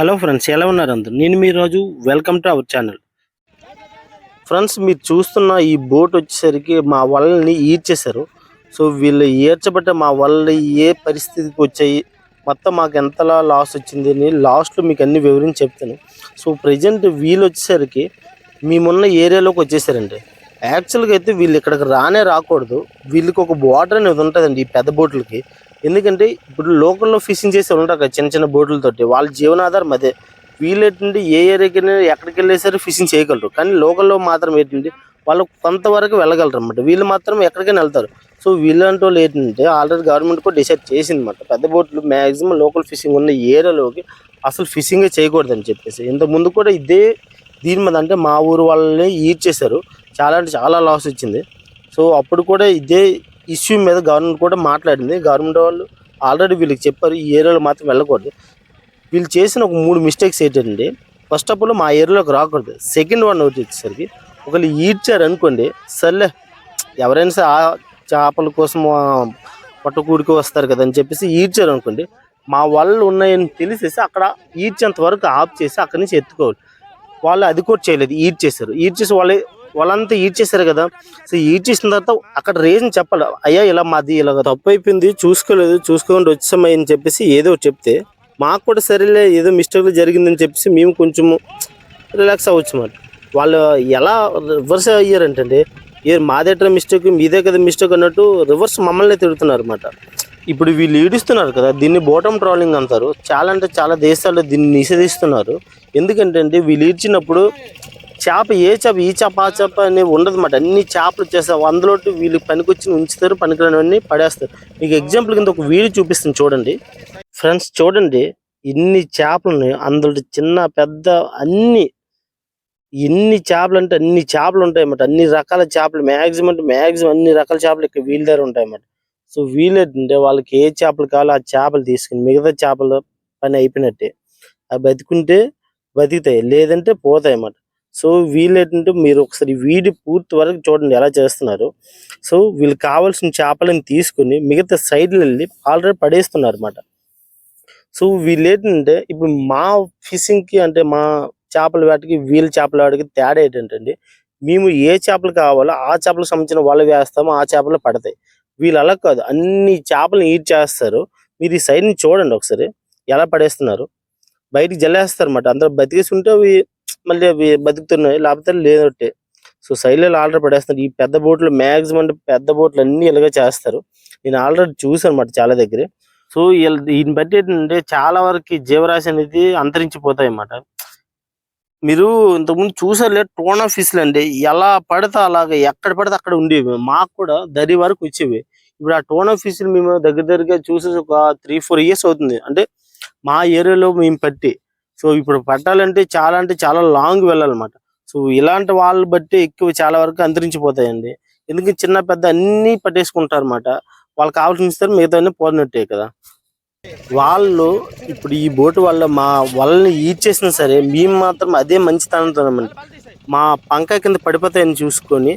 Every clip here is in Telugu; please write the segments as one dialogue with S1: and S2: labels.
S1: హలో ఫ్రెండ్స్ ఎలా ఉన్నారు అందరు? నేను మీ రోజు welcome to our channel friends మీరు చూస్తున్న ఈ బోట్ వచ్చేసరికి మా వలని ఈడ్చేశారు. సో వీళ్ళు ఈడ్చబట్టే మా వలలు ఏ పరిస్థితికి వచ్చాయి మొత్తం మాకు ఎంతలా లాస్ వచ్చింది అని లాస్ట్లో మీకు అన్ని వివరించి చెప్తాను. సో ప్రజెంట్ వీళ్ళు వచ్చేసరికి మేమున్న ఏరియాలోకి వచ్చేసారండి. యాక్చువల్గా అయితే వీళ్ళు ఇక్కడికి రానే రాకూడదు. వీళ్ళకి ఒక బోర్డర్ అనేది ఉంటుందండి ఈ పెద్ద బోట్లకి ఎందుకంటే ఇప్పుడు లోకల్లో ఫిషింగ్ చేసే వాళ్ళు ఉంటారు కదా చిన్న చిన్న బోట్లతోటి. వాళ్ళ జీవనాధారం అదే. వీళ్ళు ఏంటంటే ఏ ఏరియాకి ఎక్కడికి వెళ్ళేసరి ఫిషింగ్ చేయగలరు. కానీ లోకల్లో మాత్రం ఏంటంటే వాళ్ళు కొంతవరకు వెళ్ళగలరు అనమాట వీళ్ళు మాత్రం ఎక్కడికైనా వెళ్తారు. సో వీళ్ళంటి వాళ్ళు ఏంటంటే ఆల్రెడీ గవర్నమెంట్ కూడా డిసైడ్ చేసింది అనమాట పెద్ద బోట్లు మ్యాక్సిమం లోకల్ ఫిషింగ్ ఉన్న ఏరియాలోకి అసలు ఫిషింగే చేయకూడదని చెప్పేసి. ఇంత ముందు కూడా ఇదే దీని మీద అంటే మా ఊరు వాళ్ళని ఈడ్ చేశారు చాలా అంటే చాలా లాస్ వచ్చింది. సో అప్పుడు కూడా ఇదే ఇష్యూ మీద గవర్నమెంట్ కూడా మాట్లాడింది. గవర్నమెంట్ వాళ్ళు ఆల్రెడీ వీళ్ళకి చెప్పారు ఈ ఏరియాలో మాత్రం వెళ్ళకూడదు. వీళ్ళు చేసిన ఒక మూడు మిస్టేక్స్ ఏంటంటే ఫస్ట్ ఆఫ్ ఆల్ మా ఏరియాలోకి రాకూడదు. సెకండ్ వన్ వచ్చేసరికి ఒకళ్ళు ఈడ్చారు అనుకోండి సర్లే ఎవరైనా సరే ఆ చేపల కోసం పట్టుకూడికి వస్తారు కదా అని చెప్పేసి ఈడ్చారు అనుకోండి మా వాళ్ళు ఉన్నాయని తెలిసేసి అక్కడ ఈడ్చేంత వరకు ఆఫ్ చేసి అక్కడి నుంచి ఎత్తుకోవాలి. వాళ్ళు అది కూడా చేయలేదు ఈడ్ చేశారు ఈడ్ చేసి వాళ్ళే వాళ్ళంతా ఈడ్ చేశారు కదా. సో ఈడ్ చేసిన తర్వాత అక్కడ రీజన్ చెప్పాలి. అయ్యా ఇలా మాది ఇలా తప్పు అయిపోయింది చూసుకోలేదు చూసుకోకుండా వచ్చామని అని చెప్పేసి ఏదో ఒకటి చెప్తే మాకు కూడా సరేలే ఏదో మిస్టేక్ జరిగిందని చెప్పేసి మేము కొంచెము రిలాక్స్ అవ్వచ్చు అన్నమాట. వాళ్ళు ఎలా రివర్స్ అయ్యారంటే ఏ మాదేట్రా మిస్టేక్ మీదే కదా మిస్టేక్ అన్నట్టు రివర్స్ మమ్మల్ని తిడుతున్నారు అనమాట ఇప్పుడు వీళ్ళు ఈడుస్తున్నారు కదా దీన్ని బోటం ట్రాలింగ్ అంటారు. చాలా అంటే చాలా దేశాల్లో దీన్ని నిషేధిస్తున్నారు. ఎందుకంటే వీళ్ళు ఈడ్చినప్పుడు చేప ఏ చేప ఈ చేప ఆ చేప అని ఉండదు అన్నమాట అన్ని చేపలు చేస్తారు. అందులో వీళ్ళు పనికొచ్చి ఉంచుతారు పనికిరానివన్నీ పడేస్తారు. మీకు ఎగ్జాంపుల్ కింద ఒక వీడియో చూపిస్తుంది చూడండి. ఫ్రెండ్స్ చూడండి. ఇన్ని చేపలు ఉన్నాయి అందులో చిన్న పెద్ద అన్ని ఎన్ని చేపలు అంటే అన్ని చేపలు ఉంటాయి అన్నమాట. అన్ని రకాల చేపలు మ్యాక్సిమం అంటే మ్యాక్సిమం అన్ని రకాల చేపలు ఇక్కడ వీళ్ళ దగ్గర ఉంటాయి అన్నమాట. సో వీళ్ళేంటంటే వాళ్ళకి ఏ చేపలు కావాలో ఆ చేపలు తీసుకుని మిగతా చేపలు పని అయిపోయినట్టే. అవి బతుకుంటే బతుకుతాయి లేదంటే పోతాయి అన్నమాట. సో వీళ్ళేంటంటే మీరు ఒకసారి వీడి పూర్తి వరకు చూడండి ఎలా చేస్తున్నారు. సో వీళ్ళకి కావాల్సిన చేపలను తీసుకుని మిగతా సైడ్లు వెళ్ళి ఆల్రెడీ పడేస్తున్నారు అనమాట సో వీళ్ళు ఏంటంటే ఇప్పుడు మా ఫిషింగ్కి అంటే మా చేపల వేటకి వీళ్ళ చేపల వేటకి తేడా ఏంటంటే మేము ఏ చేపలు కావాలో ఆ చేపలకు సంబంధించిన వాళ్ళు వేస్తామో ఆ చేపలు పడతాయి. వీళ్ళు అలా కాదు. అన్ని చేపలను ఈడ్ చేస్తారు. మీరు ఈ సైడ్ చూడండి ఒకసారి. ఎలా పడేస్తున్నారు? బయటికి జల్లేస్తారు అనమాట అందరూ బతికేసి ఉంటే మళ్ళీ అవి బతుకుతున్నాయి లేకపోతే లేదొట్టే సో సైడ్లో ఆల్రెడీ పడేస్తున్నారు. ఈ పెద్ద బోట్లు మ్యాక్సిమం అంటే పెద్ద బోట్లు అన్ని ఇలాగే చేస్తారు. నేను ఆల్రెడీ చూసాను అనమాట చాలా దగ్గరే. సో దీన్ని బట్టి ఏంటంటే చాలా వరకు జీవరాశి అనేది అంతరించిపోతాయి అన్నమాట మీరు ఇంతకుముందు చూసారులే టోనా ఫిష్లు అండి. ఎలా పడితే అలాగ ఎక్కడ పడితే అక్కడ ఉండేవి. మాకు కూడా దరి వరకు వచ్చేవి. ఇప్పుడు ఆ టోనా ఫిష్లు మేము దగ్గర దగ్గరగా చూసేసి ఒక త్రీ ఫోర్ ఇయర్స్ అవుతుంది. అంటే మా ఏరియాలో మేము పట్టి సో ఇప్పుడు పట్టాలంటే చాలా అంటే చాలా లాంగ్ వెళ్ళాలన్నమాట. సో ఇలాంటి వాళ్ళు బట్టి ఎక్కువ చాలా వరకు అంతరించిపోతాయండి. ఎందుకంటే చిన్న పెద్ద అన్ని పట్టేసుకుంటారు అనమాట వాళ్ళకి కావాల్సిన ఇస్తారు మిగతావన్నీ పోనట్టే కదా. వాళ్ళు ఇప్పుడు ఈ బోటు వల్ల మా వలని ఈడ్చేసినా సరే మేము మాత్రం అదే మంచితనంతో మా పంక కింద పడిపోతాయని చూసుకొని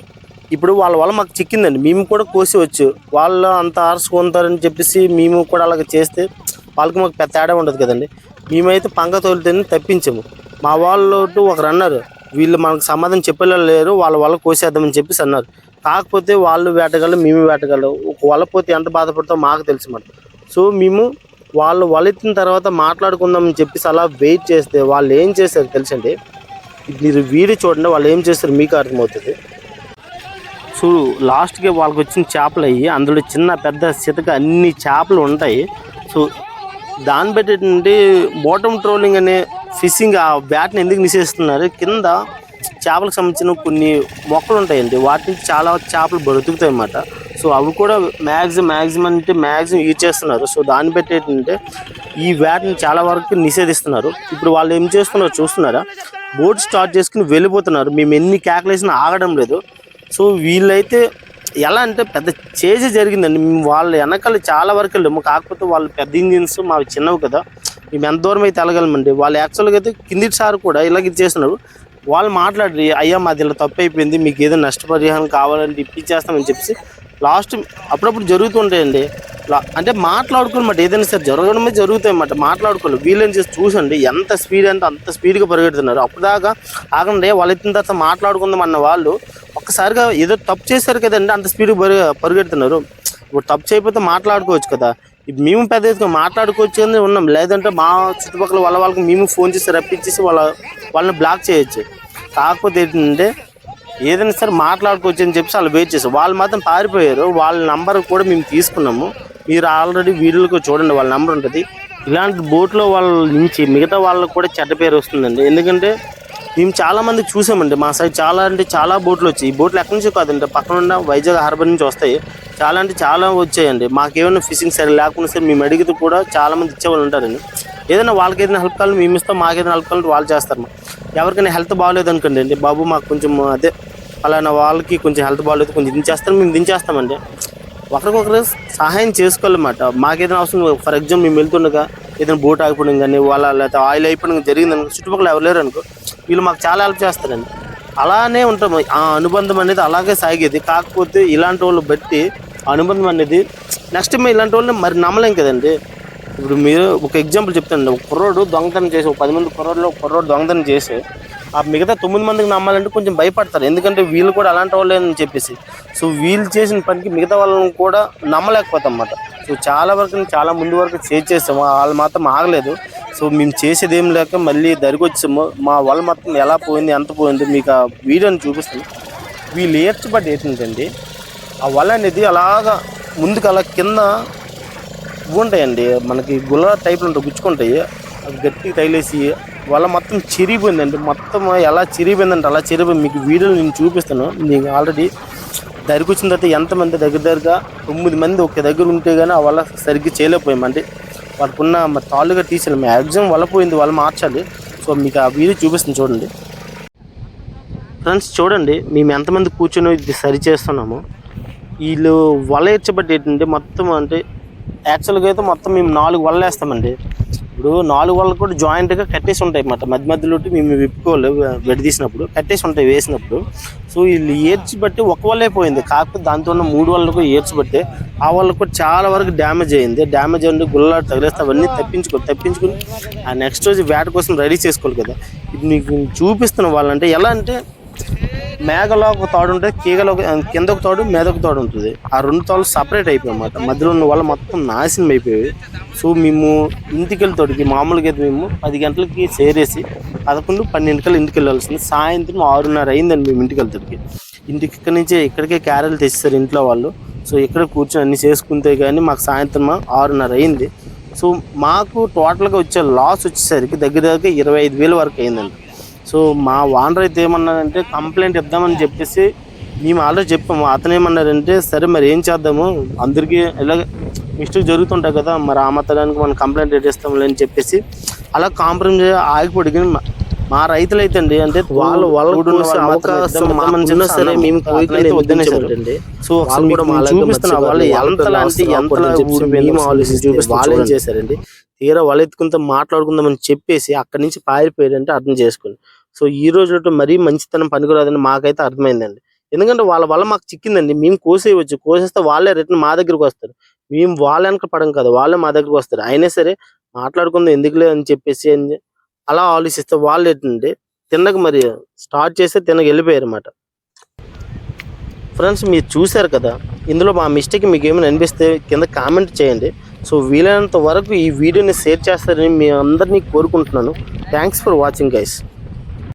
S1: ఇప్పుడు వాళ్ళ వల్ల మాకు చిక్కిందండి. మేము కూడా కోసేవచ్చు. వాళ్ళు అంత ఆర్చుకుంటారని చెప్పేసి మేము కూడా అలాగ చేస్తే వాళ్ళకి మాకు పెద్ద తేడా ఉండదు కదండి. మేమైతే పంక తోలితేనే తప్పించాము. మా వాళ్ళు ఒకరు అన్నారు. వీళ్ళు మనకు సమాధానం చెప్పేలా లేరు వాళ్ళ వల్ల కోసేద్దామని చెప్పేసి అన్నారు. కాకపోతే వాళ్ళు వేటగాళ్ళు మేము వేటగాళ్ళు ఒక వల పోతే ఎంత బాధపడతామో మాకు తెలుసు మాట సో మేము వాళ్ళు వలెత్తిన తర్వాత మాట్లాడుకుందామని చెప్పేసి అలా వెయిట్ చేస్తే వాళ్ళు ఏం చేశారు తెలుసండి? మీరు వీడియో చూడండి వాళ్ళు ఏం చేస్తారు మీకు అర్థమవుతుంది. సో లాస్ట్కి వాళ్ళకి వచ్చిన చేపలు అయ్యి అందులో చిన్న పెద్ద సితక అన్ని చేపలు ఉంటాయి. సో దాన్ని బట్టి ఏంటంటే బాటమ్ ట్రోలింగ్ అనే ఫిషింగ్ ఆ బ్యాట్ని ఎందుకు నిషేధిస్తున్నారు కింద చేపలకు సంబంధించిన కొన్ని మొక్కలు ఉంటాయండి. వాటి నుంచి చాలా చేపలు బ్రతుకుతాయి అన్నమాట. సో అవి కూడా మ్యాక్సిమం మ్యాక్సిమం అంటే మ్యాక్సిమం యూజ్ చేస్తున్నారు. సో దాన్ని బట్టి ఏంటంటే ఈ వ్యాట్ని చాలా వరకు నిషేధిస్తున్నారు. ఇప్పుడు వాళ్ళు ఏం చేస్తున్నారో చూస్తున్నారా? బోట్ స్టార్ట్ చేసుకుని వెళ్ళిపోతున్నారు. మేము ఎన్ని కేకలేసినా ఆగడం లేదు. సో వీళ్ళైతే ఎలా అంటే పెద్ద చేజే జరిగిందండి. మేము వాళ్ళ వెనకాల చాలా వరకు వెళ్ళాము. కాకపోతే వాళ్ళు పెద్ద ఇంజిన్స్ మావి చిన్నవి కదా. మేము ఎంత దూరం అయితే వెళ్ళగలమండి. వాళ్ళు యాక్చువల్గా అయితే కింది సార్ కూడా ఇలాగ ఇది చేస్తున్నారు. వాళ్ళు మాట్లాడి అయ్యా మాది ఇలా తప్పు అయిపోయింది. మీకు ఏదో నష్టపరిహారం కావాలంటే ఇప్పించేస్తామని చెప్పేసి. లాస్ట్ అప్పుడప్పుడు జరుగుతుంటాయండి లా- అంటే మాట్లాడుకోనమాట ఏదైనా సరే జరగడమే జరుగుతాయి అన్నమాట. మాట్లాడుకోవాలి. వీళ్ళని చేసి చూసండి ఎంత స్పీడ్ అంటే అంత స్పీడ్గా పరిగెడుతున్నారు. దాకా ఆగండి వాళ్ళు ఎత్తిన తర్వాత మాట్లాడుకుందాం అన్న వాళ్ళు ఒక్కసారిగా ఏదో తప్పు చేశారు కదండి అంత స్పీడ్గా పరి పరిగెడుతున్నారు. ఇప్పుడు తప్పు చేయకపోతే మాట్లాడుకోవచ్చు కదా. మేము పెద్ద ఎత్తున మాట్లాడుకోవచ్చు అని ఉన్నాం. లేదంటే మా చుట్టుపక్కల వాళ్ళ వాళ్ళకి మేము ఫోన్ చేసి రప్పించేసి వాళ్ళ వాళ్ళని బ్లాక్ చేయొచ్చు. కాకపోతే ఏంటంటే ఏదైనా సరే మాట్లాడుకోవచ్చు అని చెప్పి వాళ్ళు వెయిట్ చేశారు. వాళ్ళు మాత్రం పారిపోయారు. వాళ్ళ నంబర్ కూడా మేము తీసుకున్నాము. మీరు ఆల్రెడీ వీడియోలకు చూడండి వాళ్ళ నంబర్ ఉంటుంది. ఇలాంటి బోట్లో వాళ్ళ నుంచి మిగతా వాళ్ళకు కూడా చెడ్డ పేరు వస్తుందండి. ఎందుకంటే మేము చాలా మంది చూసామండి. మా సైడ్ చాలా అంటే చాలా బోట్లు వచ్చాయి. ఈ బోట్లు ఎక్కడి నుంచి కాదండి పక్కన ఉన్న వైజాగ్ హార్బర్ నుంచి వస్తాయి. చాలా అంటే చాలా వచ్చాయండి. మాకేమైనా ఫిషింగ్ సరే లేకుండా సరే మేము అడిగితే కూడా చాలా మంది ఇచ్చేవాళ్ళు ఉంటారండి. ఏదైనా వాళ్ళకి ఏదైనా హెల్ప్ కావాలి మేము ఇస్తాం మాకు ఏదైనా హెల్ప్ కావాలి వాళ్ళు చేస్తారు. ఎవరికైనా హెల్త్ బాగాలేదు అనుకోండి అండి బాబు మాకు కొంచెం అదే అలానే వాళ్ళకి కొంచెం హెల్త్ బాగాలేదు కొంచెం దించేస్తాం మేము దించేస్తామండి ఒకరికొకరు సహాయం చేసుకోవాలన్నమాట. మాకేదైనా అవసరం ఫర్ ఎగ్జాంపుల్ మేము వెళ్తుండగా ఏదైనా బోట్ ఆగిపోవడం కానీ వాళ్ళ లేకపోతే ఆయిల్ అయిపోవడం జరిగిందనుకో చుట్టుపక్కల ఎవరు లేరు అనుకో వీళ్ళు మాకు చాలా హెల్ప్ చేస్తారండి. అలానే ఉంటాం ఆ అనుబంధం అనేది అలాగే సాగేది. కాకపోతే ఇలాంటి వాళ్ళు బట్టి ఆ అనుబంధం అనేది నెక్స్ట్ మేము ఇలాంటి వాళ్ళని మరి నమ్మలేం కదండి. ఇప్పుడు మీరు ఒక ఎగ్జాంపుల్ చెప్తాను ఒక కుర్రోడు దొంగతనం చేసి ఒక పది మంది కుర్రోడ్లో ఒక కుర్రోడు దొంగతనం చేసి ఆ మిగతా తొమ్మిది మందికి నమ్మాలంటే కొంచెం భయపడతారు. ఎందుకంటే వీళ్ళు కూడా అలాంటి వాళ్ళే అని చెప్పేసి. సో వీళ్ళు చేసిన పనికి మిగతా వాళ్ళని కూడా నమ్మలేకపోతాం అన్నమాట. సో చాలా వరకు చాలా ముందు వరకు చేసి చేసాము. వాళ్ళు మాత్రం ఆగలేదు. సో మేము చేసేది ఏం లేక మళ్ళీ దరికి వచ్చాము. మా వాళ్ళు మొత్తం ఎలా పోయింది ఎంత పోయింది మీకు ఆ వీడియోని చూపిస్తాను. వీళ్ళు ఏర్చబడి ఏంటంటే ఆ వల అనేది అలాగా ముందుకు అలా కింద ఉంటాయండి. మనకి గుల్ల టైప్లో ఉంటాయి గుచ్చుకుంటాయి. అవి గట్టిగా తగిలేసి వల మొత్తం చిరిగిపోయిందండి. మొత్తం ఎలా చిరిగిపోయిందంటే అలా చిరిగిపోయింది. మీకు వీడియోలు నేను చూపిస్తాను. మీకు ఆల్రెడీ దగ్గరికి వచ్చిన తర్వాత ఎంతమంది దగ్గర దగ్గరగా తొమ్మిది మంది ఒక దగ్గర ఉంటే కానీ ఆ వల్ల సరిగ్గా చేయలేకపోయామండి వాటికి ఉన్న మరి తాళ్ళుగా తీసేయాలి మ్యాక్సిమం వల్ల పోయింది వాళ్ళు మార్చాలి. సో మీకు ఆ వీడియో చూపిస్తుంది చూడండి. ఫ్రెండ్స్ చూడండి మేము ఎంతమంది కూర్చొని ఇది సరి చేస్తున్నాము. వీళ్ళు వల ఎచ్చబట్టి ఏంటంటే మొత్తం అంటే యాక్చువల్గా అయితే మొత్తం మేము నాలుగు వలలు వేస్తామండి ఇప్పుడు నాలుగు వలలు కూడా జాయింట్గా కట్టేసి ఉంటాయి అన్నమాట. మధ్య మధ్యలో మేము విప్పుకోవాలి విడదీసినప్పుడు కట్టేసి ఉంటాయి వేసినప్పుడు. సో వీళ్ళు ఏడ్చి బట్టి ఒక వాళ్ళే పోయింది. కాకపోతే దాంతో ఉన్న మూడు వాళ్ళకు ఏడ్చి బట్టి ఆ వాళ్ళకు కూడా చాలా వరకు డ్యామేజ్ అయింది. డ్యామేజ్ అయ్యి గుల్ల తగిలేస్తే అవన్నీ తప్పించుకో తప్పించుకుని ఆ నెక్స్ట్ రోజు వేట కోసం రెడీ చేసుకోవాలి కదా. ఇది మీకు చూపిస్తున్న వాళ్ళంటే ఎలా అంటే మేఘలో ఒక తాడు ఉంటుంది తీగలో ఒక- కింద ఒక తాడు మీద ఒక తాడు ఉంటుంది. ఆ రెండు తాళ్ళు సపరేట్ అయిపోయాయి అన్నమాట. మధ్యలో ఉన్న వాళ్ళు మొత్తం నాశనం అయిపోయాయి. సో మేము ఇంటికి వెళ్తాడికి మామూలుగా అయితే మేము పది గంటలకి చేరేసి పదకొండు పన్నెండుకల్లా ఇంటికి వెళ్ళాల్సింది. సాయంత్రం ఆరున్నర అయిందండి మేము ఇంటికి వెళ్తాడికి ఇంటికి ఇక్కడ నుంచే ఇక్కడికే క్యారెలు తెస్తారు ఇంట్లో వాళ్ళు. సో ఇక్కడ కూర్చొని అన్ని చేసుకుంటే కానీ మాకు సాయంత్రం ఆరున్నర అయింది. సో మాకు టోటల్గా వచ్చే లాస్ వచ్చేసరికి దగ్గర దగ్గర ఇరవై ఐదు వేల వరకు అయిందండి. సో మా ఓనర్ అయితే ఏమన్నారంటే కంప్లైంట్ ఇద్దామని చెప్పేసి మేము ఆల్రెడీ చెప్పాము అతను ఏమన్నారంటే సరే మరి ఏం చేద్దాము? అందరికీ ఇలాగ మిస్టేక్ జరుగుతుంటాయి కదా మరి ఆ మాత్రానికి మనం కంప్లైంట్ ఇస్తాంలే అని చెప్పేసి అలా కాంప్రమైజ్ ఆగిపోయి కానీ మా- రైతులు అయితే అండి అంటే వాళ్ళు వాళ్ళు అవకాశం సరే మేము సో అసలు కూడా చూపిస్తున్న వాళ్ళు ఎంతలా అంటే ఎంతలా మేము ఆలోచించి వాళ్ళు ఏం చేశారండి? తీరా వాళ్ళు మాట్లాడుకుందామని చెప్పేసి అక్కడి నుంచి పారిపోయాడంటే అర్థం చేసుకోండి. సో ఈ రోజు మరీ మంచితనం పనికిరాదని మాకైతే అర్థమైందండి. ఎందుకంటే వాళ్ళ వల్ల మాకు చిక్కిందండి. మేము కోసేయవచ్చు కోసేస్తే వాళ్ళే రిటర్న్ మా దగ్గరకు వస్తారు. మేము వాళ్ళ వెనక పడం కదా. వాళ్ళే మా దగ్గరకు వస్తారు. అయినా సరే మాట్లాడుకుందాం ఎందుకులే అని చెప్పేసి అని అలా ఆలోచిస్తే వాళ్ళు ఏంటంటే తిన్నక మరి స్టార్ట్ చేస్తే తిన్నక వెళ్ళిపోయారు అనమాట ఫ్రెండ్స్ మీరు చూశారు కదా ఇందులో మా మిస్టేక్ మీకు ఏమైనా అనిపిస్తే కింద కామెంట్ చేయండి. సో వీలైనంత వరకు ఈ వీడియోని షేర్ చేస్తారని మీ అందరినీ కోరుకుంటున్నాను. Thanks for watching guys.